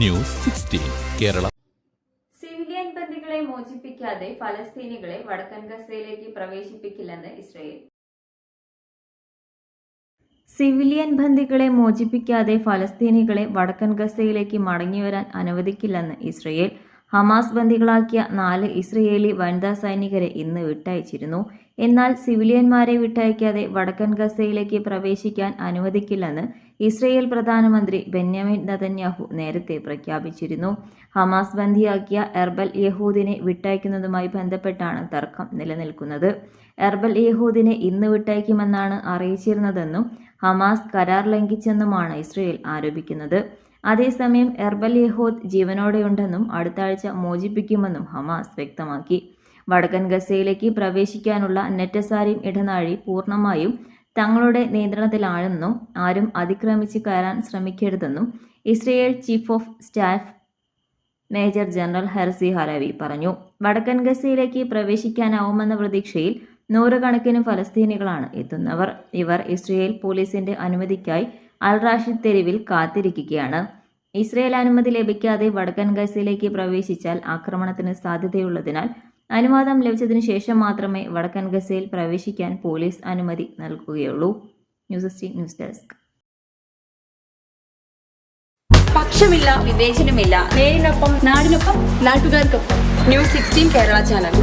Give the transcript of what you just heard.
News sixteen Kerala. Civilian ബന്ദികളെ മോചിപ്പിക്കാതെ ഫലസ്തീനികളെ വടക്കൻ ഗസയിലേക്ക് പ്രവേശിപ്പിക്കില്ലെന്ന് Israel. Civilian ബന്ദികളെ മോചിപ്പിക്കാതെ ഫലസ്തീനികളെ വടക്കൻ ഗസയിലേക്ക് മടങ്ങിവരാൻ അനുവദിക്കില്ലെന്ന് ഇസ്രയേൽ. ഹമാസ് ബന്ദികളാക്കിയ നാല് ഇസ്രയേലി വനിതാ സൈനികരെ ഇന്ന് വിട്ടയച്ചിരുന്നു. എന്നാൽ സിവിലിയന്മാരെ വിട്ടയക്കാതെ വടക്കൻ ഗസയിലേക്ക് പ്രവേശിക്കാൻ അനുവദിക്കില്ലെന്ന് ഇസ്രയേൽ പ്രധാനമന്ത്രി ബെന്യാമിൻ നതന്യാഹു നേരത്തെ പ്രഖ്യാപിച്ചിരുന്നു. ഹമാസ് ബന്ധിയാക്കിയ എർബൽ യഹൂദിനെ വിട്ടയക്കുന്നതുമായി ബന്ധപ്പെട്ടാണ് തർക്കം നിലനിൽക്കുന്നത്. എർബൽ യഹൂദിനെ ഇന്ന് വിട്ടയക്കുമെന്നാണ് അറിയിച്ചിരുന്നതെന്നും ഹമാസ് കരാർ ലംഘിച്ചെന്നുമാണ് ഇസ്രയേൽ ആരോപിക്കുന്നത്. അതേസമയം എർബൽ യഹൂദ് ജീവനോടെയുണ്ടെന്നും അടുത്ത ആഴ്ച മോചിപ്പിക്കുമെന്നും ഹമാസ് വ്യക്തമാക്കി. വടക്കൻ ഗസയിലേക്ക് പ്രവേശിക്കാനുള്ള നെറ്റസാരിം ഇടനാഴി പൂർണമായും തങ്ങളുടെ നിയന്ത്രണത്തിലാണെന്നും ആരും അതിക്രമിച്ച് കയറാൻ ശ്രമിക്കരുതെന്നും Israel chief of staff major general Herzi Halevi പറഞ്ഞു. വടക്കൻ ഗസയിലേക്ക് പ്രവേശിക്കാനാവുമെന്ന പ്രതീക്ഷയിൽ നൂറുകണക്കിന് ഫലസ്തീനികളാണ് എത്തുന്നവർ. ഇവർ ഇസ്രയേൽ പോലീസിന്റെ അനുമതിക്കായി അൽ റാഷിദ് തെരുവിൽ കാത്തിരിക്കുകയാണ്. ഇസ്രയേൽ അനുമതി ലഭിക്കാതെ വടക്കൻ ഗസയിലേക്ക് പ്രവേശിച്ചാൽ ആക്രമണത്തിന് സാധ്യതയുള്ളതിനാൽ അനുവാദം ലഭിച്ചതിനു ശേഷം മാത്രമേ വടക്കൻ ഗസയിൽ പ്രവേശിക്കാൻ പോലീസ് അനുമതി നൽകുകയുള്ളൂ. News eighteen news desk. പക്ഷമില്ല വിവേചനമില്ല. നേരിനൊപ്പം നാടിനൊപ്പം നാട്ടുകാർക്കൊപ്പം. News sixteen Kerala channel.